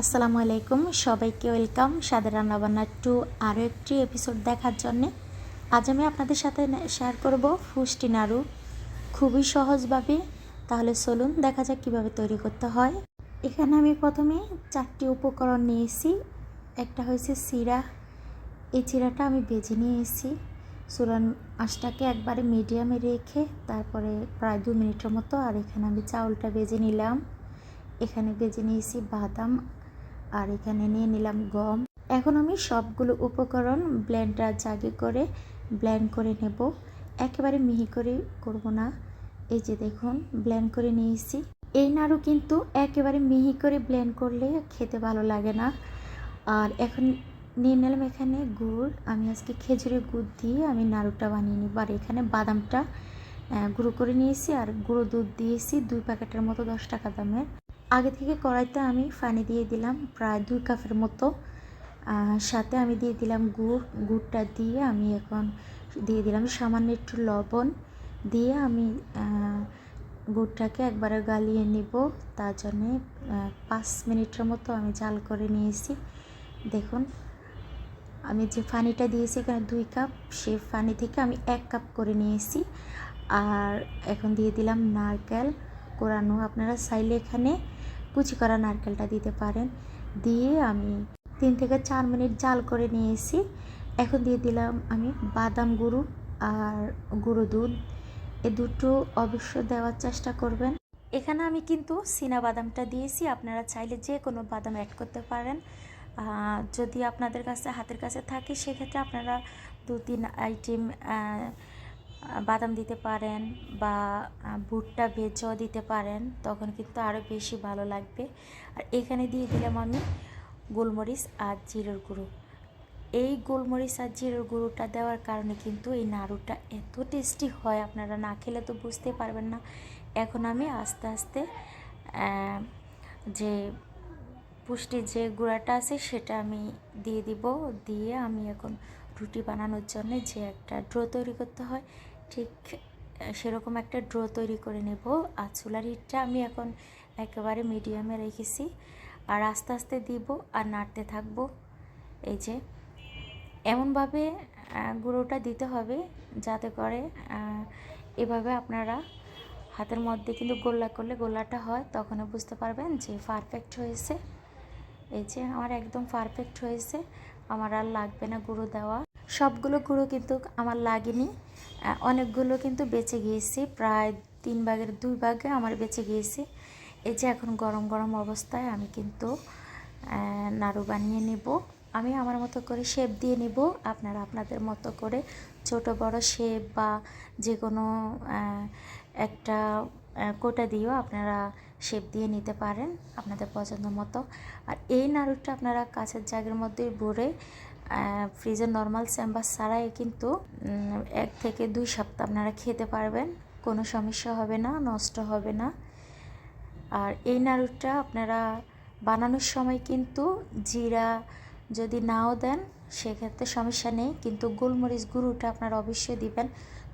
আসসালামু আলাইকুম, সবাইকে ওয়েলকাম সাদা রান্নাবান্নার টু আরও একটি এপিসোড দেখার জন্যে। আজ আমি আপনাদের সাথে শেয়ার করব ফুষ্টি নাড়ু। খুবই সহজভাবে। তাহলে চলুন দেখা যাক কীভাবে তৈরি করতে হয়। এখানে আমি প্রথমে চারটি উপকরণ নিয়েছি। একটা হয়েছে চিরা এই চিরাটা আমি বেজে নিয়েছি। চুলান আঁশটাকে একবারে মিডিয়ামে রেখে তারপরে প্রায় দু মিনিটের মতো আর এখানে আমি চাউলটা বেজে নিলাম। এখানে বেজে নিয়েছি বাদাম আর এখানে নিয়ে নিলাম গম। এখন আমি সবগুলো উপকরণ ব্লেন্ডার জাগে করে ব্লেন্ড করে নেব। একেবারে মিহি করে করব না। এই যে দেখুন, ব্লেন্ড করে নিয়েছি। এই নাড়ু কিন্তু একেবারে মিহি করে ব্লেন্ড করলে খেতে ভালো লাগে না। আর এখন নিয়ে নিলাম এখানে গুড়। আমি আজকে খেজুরের গুড় দিয়ে আমি নাড়ুটা বানিয়ে নিব। আর এখানে বাদামটা গুঁড়ো করে নিয়েছি। আর গুঁড়ো দুধ দিয়েছি, দুই প্যাকেটের মতো দশ টাকা দামের। আগে থেকে কড়াইতে আমি পানি দিয়ে দিলাম প্রায় দুই কাপের মতো। সাথে আমি দিয়ে দিলাম গুড়, গুড়টা দিয়ে আমি এখন দিয়ে দিলাম সামান্য একটু লবণ। দিয়ে আমি গুড়টাকে একবারে গালিয়ে নিব। তার জন্যে পাঁচ মিনিটের মতো আমি জাল করে নিয়েছি। দেখুন, আমি যে পানিটা দিয়েছি এখানে দুই কাপ, সে পানি থেকে আমি এক কাপ করে নিয়েছি। আর এখন দিয়ে দিলাম নারকেল কোরানো। আপনারা চাইলে এখানে কুচি করা নারকেলটা দিতে পারেন। দিয়ে আমি তিন থেকে চার মিনিট জাল করে নিয়েছি। এখন দিয়ে দিলাম আমি বাদাম গুঁড়ো আর গুঁড়ো দুধ। এ দুটো অবশ্য দেওয়ার চেষ্টা করবেন। এখানে আমি কিন্তু চীনা বাদামটা দিয়েছি। আপনারা চাইলে যে কোনো বাদাম অ্যাড করতে পারেন। যদি আপনাদের কাছে, হাতের কাছে থাকে, সেক্ষেত্রে আপনারা দু তিন আইটেম বাদাম দিতে পারেন বা ভুট্টা ভেজও দিতে পারেন, তখন কিন্তু আরও বেশি ভালো লাগবে। আর এখানে দিয়ে দিলাম আমি গোলমরিচ আর জিরের গুঁড়ো। এই গোলমরিচ আর জিরের গুঁড়োটা দেওয়ার কারণে কিন্তু এই নাড়ুটা এত টেস্টি হয়, আপনারা না খেলে তো বুঝতে পারবেন না। এখন আমি আস্তে আস্তে যে পুষ্টির যে গুঁড়াটা আছে সেটা আমি দিয়ে দিব। দিয়ে আমি এখন রুটি বানানোর জন্য যে একটা ড্রো তৈরি করতে হয় ঠিক সেরকম একটা ড্রো তৈরি করে নেব। আর চুলার হিটটা আমি এখন একেবারে মিডিয়ামে রেখেছি। আর আস্তে আস্তে দিব আর নাড়তে থাকব। এই যে, এমনভাবে গুঁড়োটা দিতে হবে যাতে করে এভাবে আপনারা হাতের মধ্যে কিন্তু গোল্লা করলে গোল্লাটা হয়, তখনও বুঝতে পারবেন যে পারফেক্ট হয়েছে। এই যে, আমার একদম পারফেক্ট হয়েছে। আমার আর লাগবে না গুঁড়ো দেওয়া। সবগুলো গুঁড়ো কিন্তু আমার লাগেনি। অনেকগুলো কিন্তু বেঁচে গিয়েছে, প্রায় তিন ভাগের দুই ভাগে আমার বেঁচে গিয়েছে। এই যে এখন গরম গরম অবস্থায় আমি কিন্তু নাড়ু বানিয়ে নেব। আমি আমার মতো করে শেপ দিয়ে নিব। আপনারা আপনাদের মতো করে ছোট, বড় শেপ বা যে কোনো একটা কোটা দিয়েও আপনারা শেপ দিয়ে নিতে পারেন আপনাদের পছন্দ মতো। আর এই নাড়ুটা আপনারা কাছের জায়গার মধ্যেই ভরে ফ্রিজের নর্মাল চেম্বার ছাড়াই কিন্তু এক থেকে দুই সপ্তাহ আপনারা খেতে পারবেন। কোনো সমস্যা হবে না, নষ্ট হবে না। আর এই নাড়ুটা আপনারা বানানোর সময় কিন্তু জিরা যদি নাও দেন, সেক্ষেত্রে সমস্যা নেই। কিন্তু গোলমরিচ গুঁড়োটা আপনারা অবশ্যই দিবেন,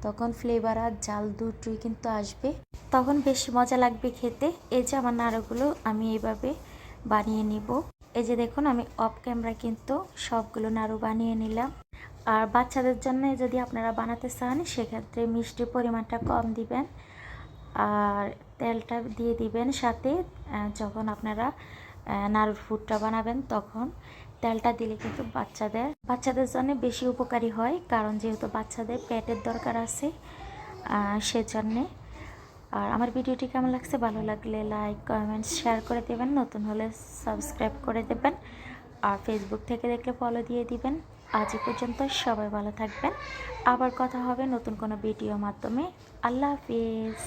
তখন ফ্লেভার আর জাল দুটোই কিন্তু আসবে। তখন বেশি মজা লাগবে খেতে। এই যে আমার নাড়ুগুলো, আমি এইভাবে বানিয়ে নিব। এই যে দেখুন, আমি অফ ক্যামেরা কিন্তু সবগুলো নাড়ু বানিয়ে নিলাম। আর বাচ্চাদের জন্য যদি আপনারা বানাতে চান, সেক্ষেত্রে মিষ্টির পরিমাণটা কম দিবেন। আর তেলটা দিয়ে দিবেন সাথে যখন আপনারা নাড়ুর ফুডটা বানাবেন তখন তেলটা দিলে কিন্তু বাচ্চাদের বাচ্চাদের জন্য বেশি উপকারী হয়। কারণ যেহেতু বাচ্চাদের পেটের দরকার আছে সেজন্যে আর আমার ভিডিওটি কেমন লাগছে? ভালো লাগলে লাইক কমেন্ট শেয়ার করে দেবেন। নতুন হলে সাবস্ক্রাইব করে দেবেন। আর ফেসবুক থেকে দেখলে ফলো দিয়ে দিবেন। আজ পর্যন্ত সবাই ভালো থাকবেন। আবার কথা হবে নতুন কোনো ভিডিও মাধ্যমে। আল্লাহ হাফিজ।